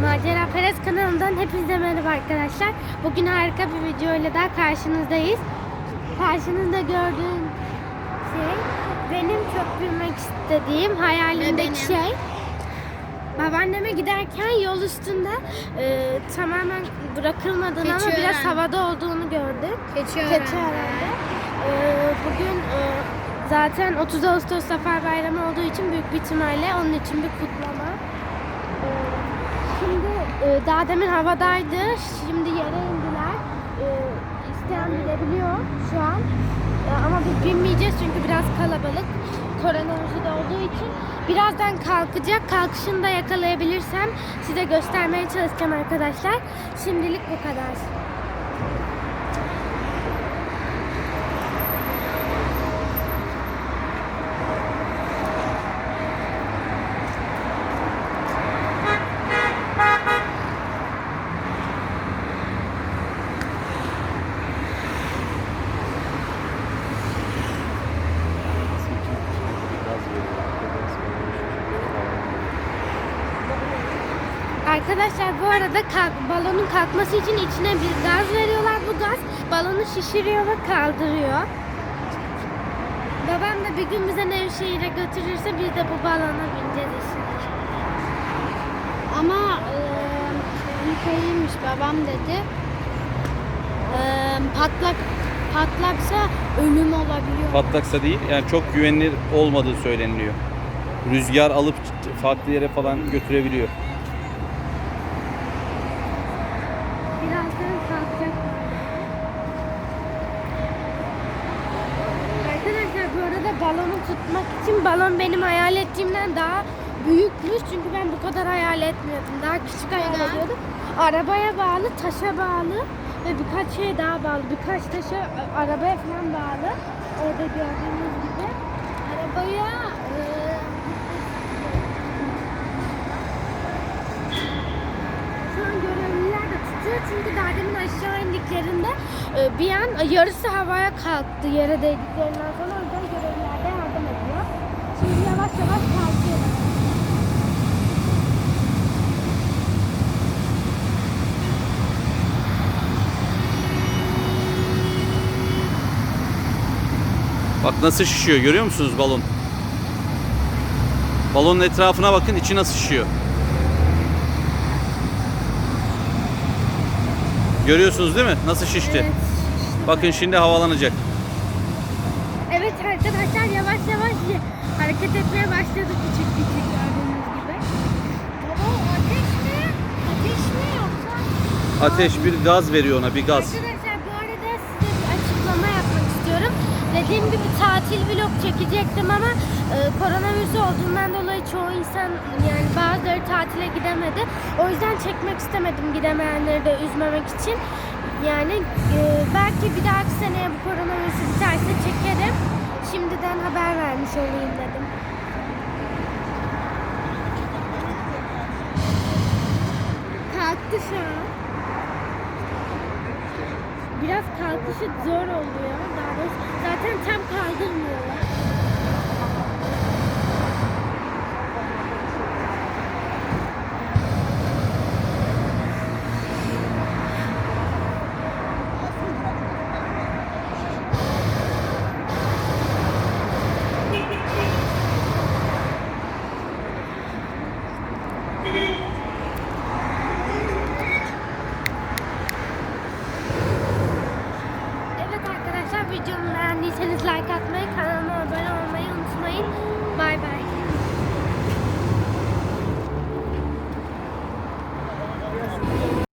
Macera Perez kanalından hepinize merhaba arkadaşlar. Bugün harika bir video ile daha karşınızdayız. Karşınızda gördüğün şey benim çok bilmek istediğim hayalimdeki şey. Babaanneme giderken yol üstünde e, tamamen bırakılmadığını ama Keçiören. biraz havada olduğunu gördük. Geçiyorum. Keçiören'de. E, bugün e, zaten 30 Ağustos Zafer Bayramı olduğu için büyük bir ihtimalle onun için bir kutlama. E, Şimdi e, daha demin havadaydı. Şimdi yere indiler. E, isteyen bilebiliyor şu an. E, ama biz binmeyeceğiz çünkü biraz kalabalık. Koronavirüsü de olduğu için. Birazdan kalkacak. Kalkışını da yakalayabilirsem size göstermeye çalışacağım arkadaşlar. Şimdilik bu kadar. Arkadaşlar bu arada kalk, balonun kalkması için içine bir gaz veriyorlar. Bu gaz balonu şişiriyor ve kaldırıyor. Babam da bir gün bize Nevşehir'e götürürse biz de bu balona bineceğiz inşallah. Ama e, babam dedi. E, patlak patlaksa ölüm olabiliyor. Patlaksa değil yani çok güvenilir olmadığı söyleniliyor. Rüzgar alıp farklı yere falan götürebiliyor. Birazdan kalkacak. Arkadaşlar bu arada balonu tutmak için balon benim hayal ettiğimden daha büyükmüş. Çünkü ben bu kadar hayal etmiyordum. Daha küçük hayal ediyordum. Arabaya bağlı, taşa bağlı ve birkaç şeye daha bağlı. Birkaç taşa, a- arabaya falan bağlı. Orada gördüğünüz gibi. Arabaya e, Şu an görevliler de tutuyor çünkü daha demin aşağı indiklerinde e, bir an yarısı havaya kalktı yere değdiklerinden sonra o yüzden görevliler de yardım ediyor. Şimdi yavaş yavaş kalkıyorlar. Bak nasıl şişiyor görüyor musunuz balon? Balonun etrafına bakın içi nasıl şişiyor. Görüyorsunuz değil mi? Nasıl şişti? Evet. Bakın şimdi havalanacak. Evet arkadaşlar yavaş yavaş hareket etmeye başladık küçük küçük gördüğünüz gibi. Baba ateş mi? Ateş mi yoksa? Ateş bir gaz veriyor ona bir gaz. Arkadaşlar Dediğim gibi tatil vlog çekecektim ama e, koronavirüs olduğundan dolayı çoğu insan yani bazıları tatile gidemedi. O yüzden çekmek istemedim gidemeyenleri de üzmemek için. Yani e, belki bir dahaki seneye bu koronavirüs biterse çekerim. Şimdiden haber vermiş olayım dedim. Kalktı şu an. Biraz kalkışı zor oluyor. Daha 참 It is like atmayı,